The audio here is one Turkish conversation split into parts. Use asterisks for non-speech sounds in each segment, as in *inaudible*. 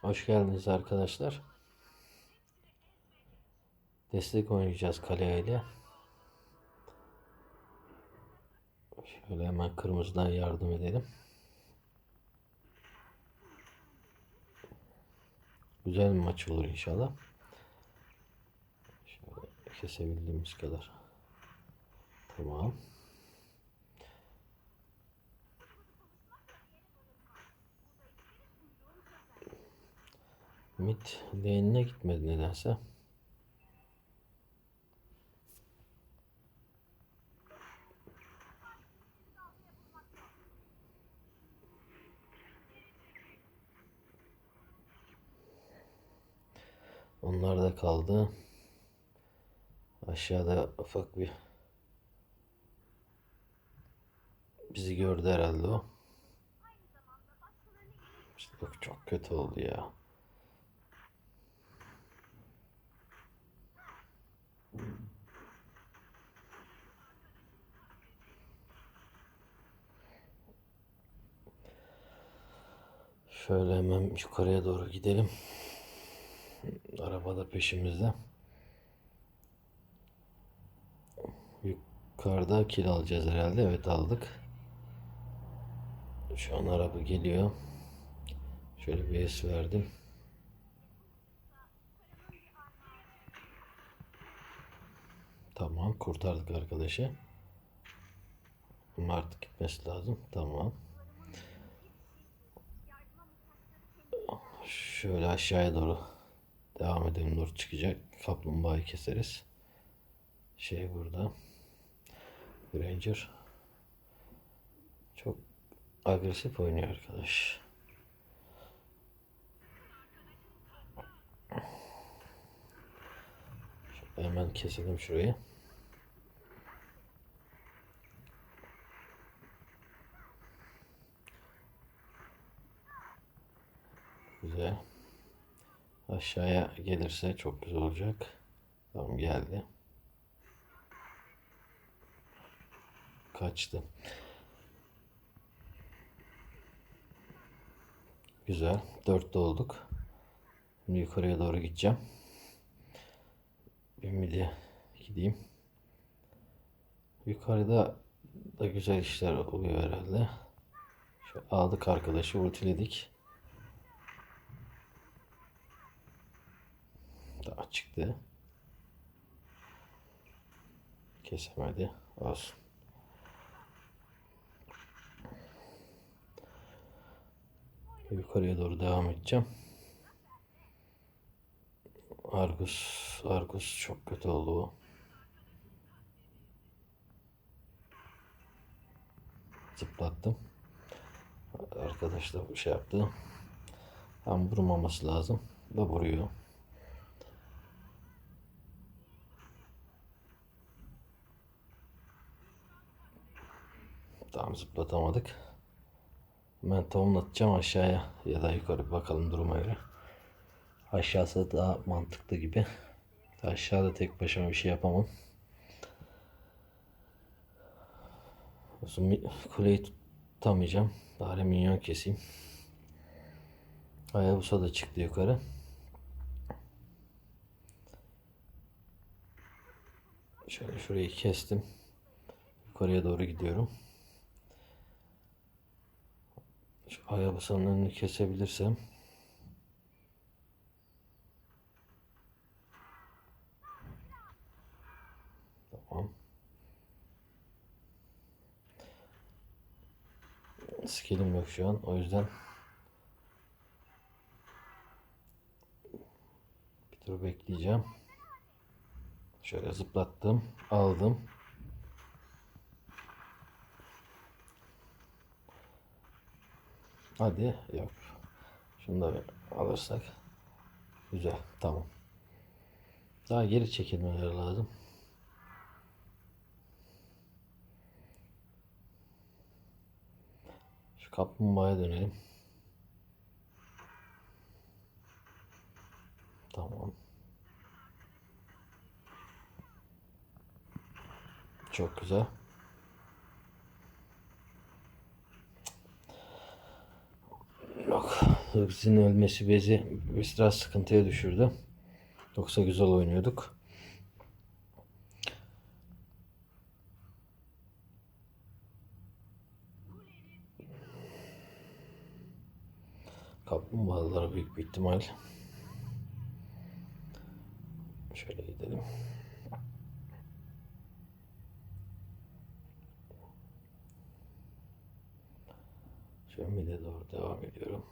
Hoş geldiniz arkadaşlar. Destek oynayacağız Kale ile. Şöyle hemen kırmızıdan yardım edelim. Güzel bir maç olur inşallah. Şöyle kesebildiğimiz kadar. Tamam. Mid lane'ine gitmedi nedense. Onlar da kaldı. Aşağıda ufak bir bizi gördü herhalde o. İşte çok kötü oldu ya. Şöyle hemen yukarıya doğru gidelim. Araba da peşimizde. Yukarıda kil alacağız herhalde. Evet aldık. Şu an araba geliyor. Şöyle bir es verdim. Tamam kurtardık arkadaşı. Ama artık gitmesi lazım. Tamam. Şöyle aşağıya doğru devam edelim. Nur çıkacak. Kaplumbağayı keseriz. Şey burada. Granger. Çok agresif oynuyor arkadaş. Şöyle hemen keselim şurayı. Güzel. Aşağıya gelirse çok güzel olacak. Tamam geldi. Kaçtı. Güzel. Dörtte olduk. Şimdi yukarıya doğru gideceğim. Bir midi gideyim. Yukarıda da güzel işler oluyor herhalde. Şu aldık arkadaşı ultiledik. Daha çıktı. Kesemedi. Olsun. Yukarıya doğru devam edeceğim. Argus, Argus çok kötü oldu bu. Zıplattım. Arkadaş da şey yaptı. Tam vurmaması lazım. Da vuruyor. Tam zıplatamadık. Ben tavuğunu atacağım aşağıya ya da yukarı bakalım duruma göre. Aşağısı daha mantıklı gibi. Aşağıda tek başıma bir şey yapamam. Uzun kuleyi tutamayacağım. Bari minyon keseyim. Hayabusa da çıktı yukarı. Şöyle şurayı kestim. Yukarıya doğru gidiyorum. Şu Hayabusa'nın önünü kesebilirsem. Tamam. Skillim yok şu an. O yüzden bir tur bekleyeceğim. Şöyle zıplattım. Aldım. Hadi yok. Şunu da bir alırsak. Güzel. Tamam. Daha geri çekilmeleri lazım. Şu kaplumbağaya dönelim. Tamam. Çok güzel. Yok. Hırgız'ın ölmesi bizi biraz sıkıntıya düşürdü. Yoksa güzel oynuyorduk. Kaplumbağalara büyük bir ihtimal. Şöyle gidelim. Şöyle mide doğru devam ediyorum.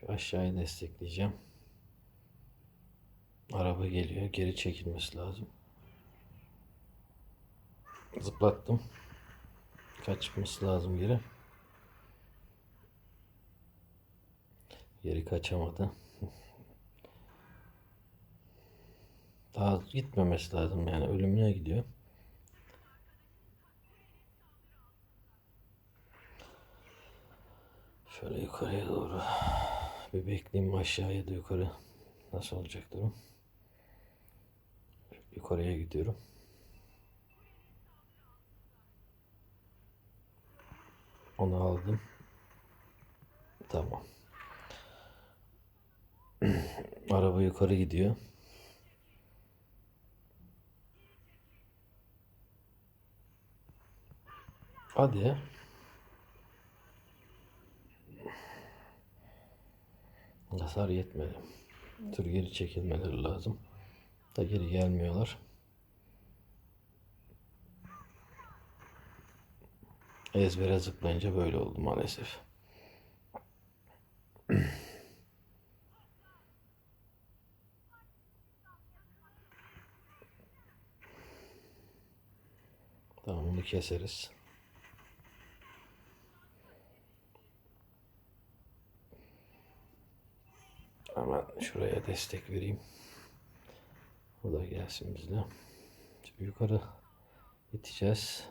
Şu aşağıyı destekleyeceğim. Araba geliyor. Geri çekilmesi lazım. Zıplattım. Kaçması lazım geri. Geri kaçamadı. *laughs* Daha gitmemesi lazım yani ölümüne gidiyor. Şöyle yukarıya doğru bir bekleyeyim aşağıya da yukarı nasıl olacak durum. Yukarıya gidiyorum. Onu aldım. Tamam. *clears throat* Araba yukarı gidiyor. Hadi. Hasar yetmedi. Tür geri çekilmeleri lazım. Da geri gelmiyorlar. Ezbere zıplayınca böyle oldu maalesef. Tamam bunu keseriz. Hemen şuraya destek vereyim. O da gelsin bizle. Şimdi yukarı iteceğiz.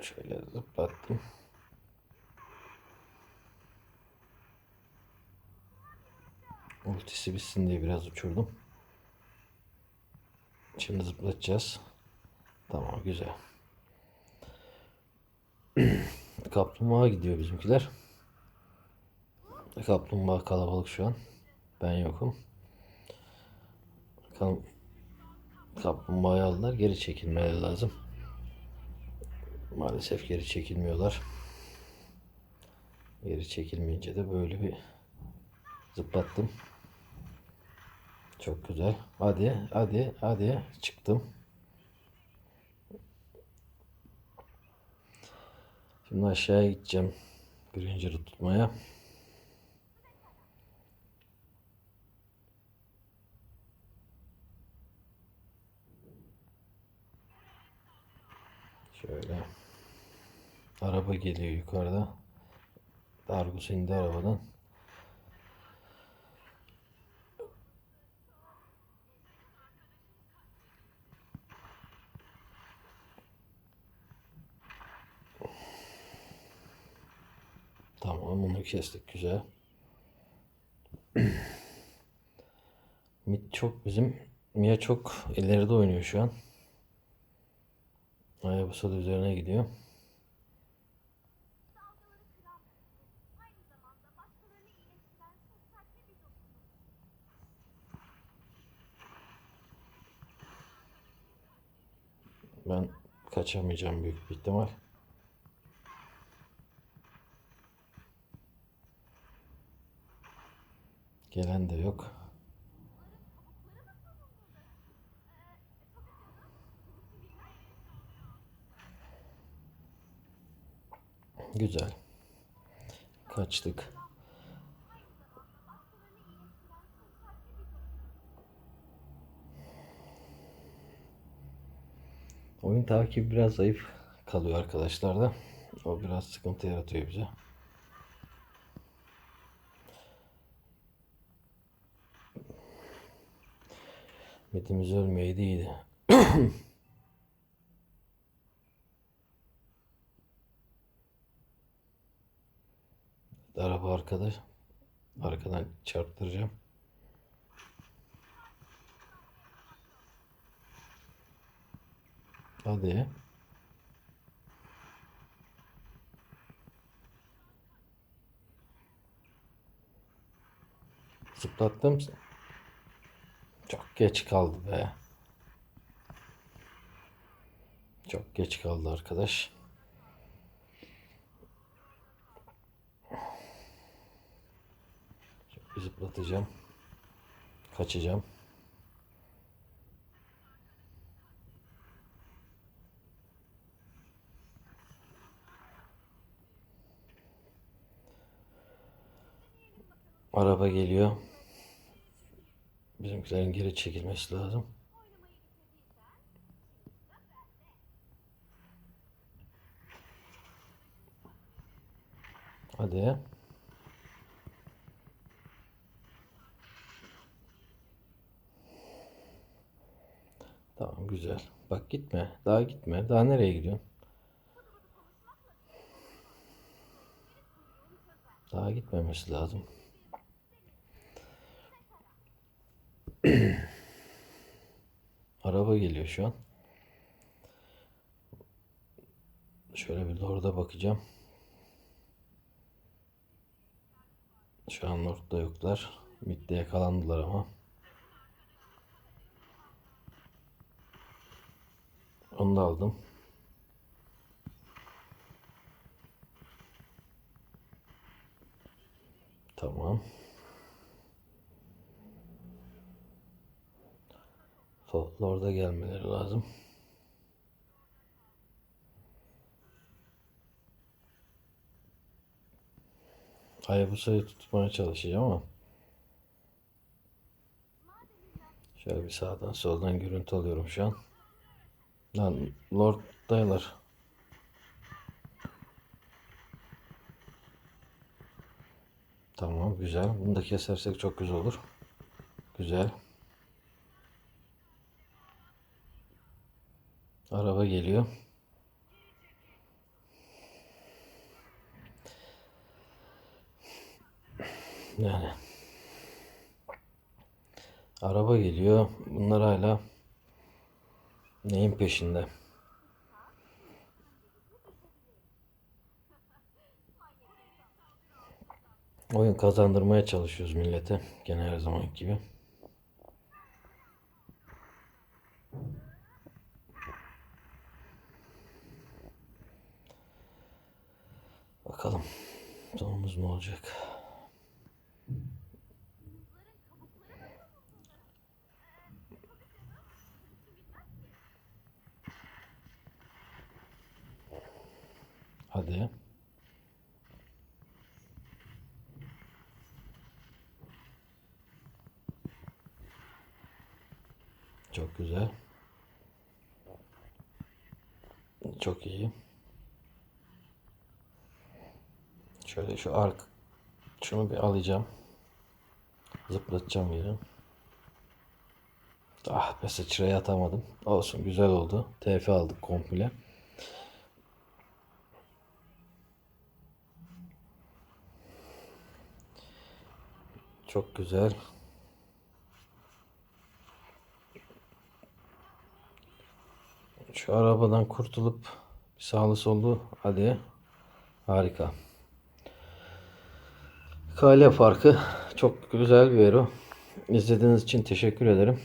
Şöyle zıplattım. Ultisi bitsin diye biraz uçurdum. Şimdi zıplatacağız. Tamam güzel. *clears throat* Kaplumbağa gidiyor bizimkiler. Kaplumbağa kalabalık şu an. Ben yokum. Bakalım kaplumbağayı aldılar. Geri çekilmeleri lazım. Maalesef geri çekilmiyorlar. Geri çekilmeyince de böyle bir zıplattım. Çok güzel. Hadi, hadi, hadi. Çıktım. Şimdi aşağıya gideceğim. Birinci tutmaya. Şöyle. Araba geliyor yukarıda. Dargus indi arabadan. Tamam bunu kestik güzel. *clears throat* Mit çok bizim Mia çok ileride oynuyor şu an. Hayabusa da üzerine gidiyor. Ben kaçamayacağım büyük bir ihtimal. Gelen de yok. Güzel. Kaçtık. Oyun takibi biraz zayıf kalıyor arkadaşlar da. O biraz sıkıntı yaratıyor bize. Metimiz ölmeyeydi iyiydi. *coughs* Araba arkada. Arkadan çarptıracağım. Hadi. Zıplattım. Çok geç kaldı be. Çok geç kaldı arkadaş. Çok zıplatacağım. Kaçacağım. Araba geliyor. Bizimkilerin geri çekilmesi lazım. Hadi. Tamam güzel. Bak gitme. Daha gitme. Daha nereye gidiyorsun? Daha gitmemesi lazım. Araba geliyor şu an. Şöyle bir orada bakacağım. Şu an ortada yoklar. Mid'de yakalandılar ama. Onu da aldım. Tamam. Toplu orada gelmeleri lazım. Hayabusa'yı tutmaya çalışacağım ama şöyle bir sağdan soldan görüntü alıyorum şu an. Lan Lord'daylar. Tamam güzel. Bunu da kesersek çok güzel olur. Güzel. Araba geliyor. Yani araba geliyor. Bunlar hala neyin peşinde? Oyun kazandırmaya çalışıyoruz millete. Gene her zaman gibi. Bakalım sonumuz ne olacak? Hadi. Çok güzel. Çok iyi. Şöyle şu ark şunu bir alacağım. Zıplatacağım yere. Ah be sıçraya atamadım. Olsun güzel oldu. TF aldık komple. Çok güzel. Şu arabadan kurtulup bir sağlı sollu hadi. Harika. Kale farkı çok güzel bir vero. İzlediğiniz için teşekkür ederim.